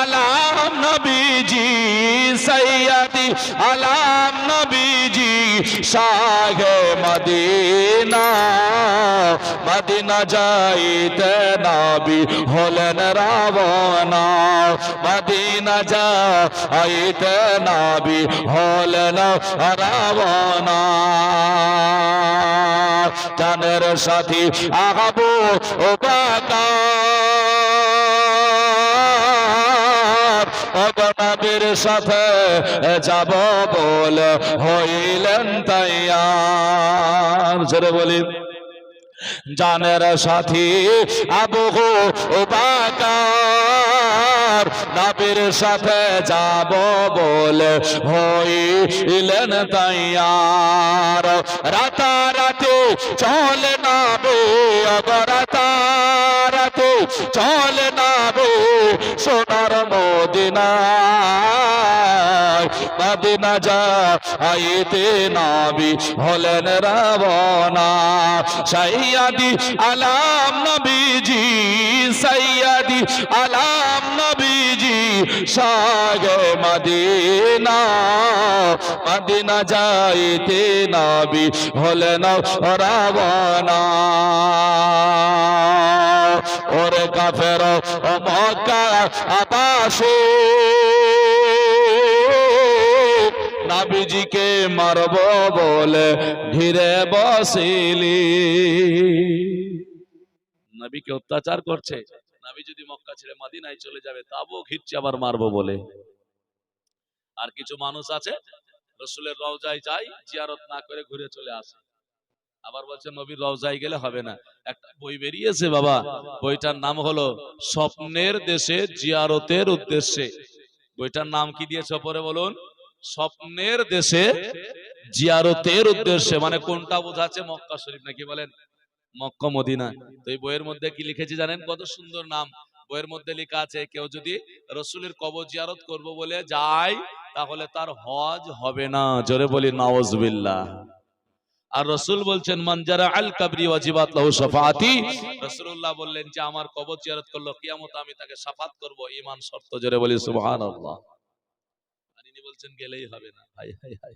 আলাম নবীজি সৈয়দি আলাম নবীজি, শাহে মদিনা মদিনা যাইতে নবী হলেন রাবণা, মদিনা যাইতে নবী হলেন রাবণা। জানের সাথী আহাবু ও বাকার অগনবীর সাথে যাব বলে হইলেন তাইয়ার। জোরে বলি। জানের সাথী আবু বাকার নবীর সাথে যাব বলে হইলেন তাইয়ার। রাতারাতি চলে না বে রাতারাতি চলে না বে সোনার মদিনা। যা আইতে নাবি হলেন রাবণা। সৈয়াদি আলাম নবীজি সৈয়াদি আলাম সাগে মদিনা। মদিনা যাইতে নাবি হলেন রাবণা। ওরে কাফের মক্কা আবাসে। নাবিজিকে মারব বলে ঘিরে বসিলি। নবীকে অত্যাচার করছে। নবী যদি মক্কা ছেড়ে মাদিনায় চলে যাবে, তাবো ঘিরছে আবার মারবো বলে। আর কিছু মানুষ আছে, রসুলের রওজায় যাই জিয়ারত না করে ঘুরে চলে আসে। আবার বলছে, নবীর রওজায় গেলে হবে না। একটা বই বেরিয়েছে বাবা, বইটার নাম হলো, স্বপ্নের দেশে জিয়ারতের উদ্দেশ্যে। বইটার নাম কি দিয়েছে পরে বলুন? স্বপ্নের দেশে জিয়ারতের উদ্দেশ্যে। মানে কোনটা বোঝাচ্ছে মক্কা শরীফ নাকি বলেন? Mecca Medina. তো এই বইয়ের মধ্যে কি লিখেছি জানেন? কত সুন্দর নাম। বইয়ের মধ্যে লেখা আছে, কেউ যদি রসুলের কবর জিয়ারত করব বলে যায়, তাহলে তার হজ হবে না। জোরে বলি নওয়াজবিল্লাহ আর রসুল বলছেন মঞ্জারা আল কাবরি ওয়াজিবাত লাহু শাফাআতি। রাসূলুল্লাহ বললেন যে, আমার কবর জিয়ারত করল, কিয়ামত আমি তাকে শাফাত করব, ঈমান শর্ত। জোরে বলি, সুবহানাল্লাহ। আর ইনি বলছেন, গেলেই হবে না। হাই হাই হাই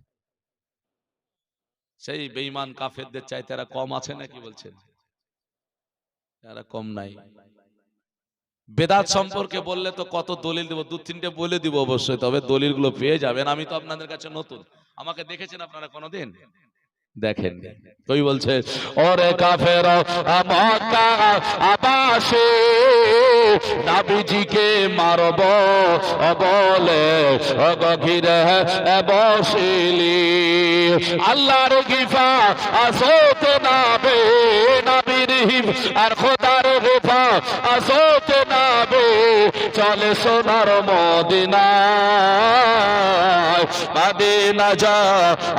সেই বেঈমান কাফেরদের চাইতে এরা কম আছে নাকি বলছেন? এরা কম নাই। বেদাত সম্পর্কে বললে তো কত দলিল দিব? দু তিনটে বলে দিব অবশ্যই, তবে দলিলগুলো পেয়ে যাবেন। আমি তো আপনাদের কাছে নতুন। আমাকে দেখেছেন আপনারা কোনোদিন? দেখেন কই বলছে, ওরে কাফের আবাসে, নাবিজিকে মারব বলে অগভীরে বসিলি। আল্লাহর গিফা আসতে নাবে, নাবির হিম আর খোদার গিফা আসতে নাবে। চলে সোনার মদিনা। মদিনা যা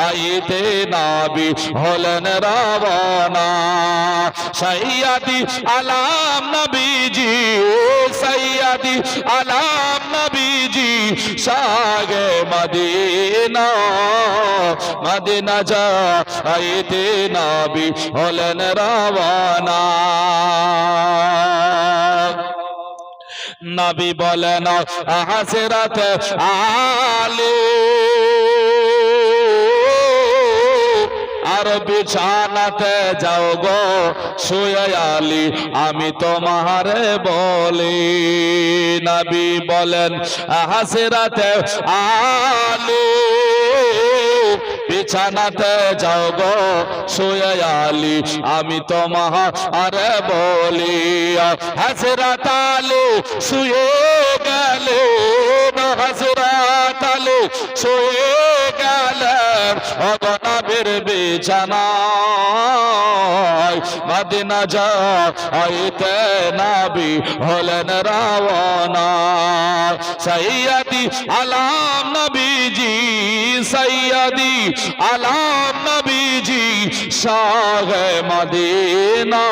আইতে নাবি হলেন রাবণা সৈয়াদি আলাম নবীজি সৈয়াদি আলাম নবীজি, সাগে মদিনা মদিনা যা, আইতে নাবি হলেন রাবণা নবী বলেন হাসিরাত আলী। আর বিছানাতে যাও গো, শুয়ে আলি, আমি তোমারে বলি। নবী বলেন হাসিরাতে আলী। বিছানাতে যাও গো শুয়ে আলি আমি তোমার আরে বলি হাসরাত আলী শুয়ে গেলে হাসরাত আলী শুয়ে গেলেন অগনবীর বিছানায়। মদিনা যা আইতে নাবি হলেন রাওয়ানা সৈয়দি আলাম নবীজি সৈয়দি আলাম শাহ মদিনা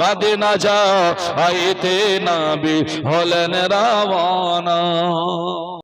মদিনা যা আইতে নাবি হলেন রাওয়ানা।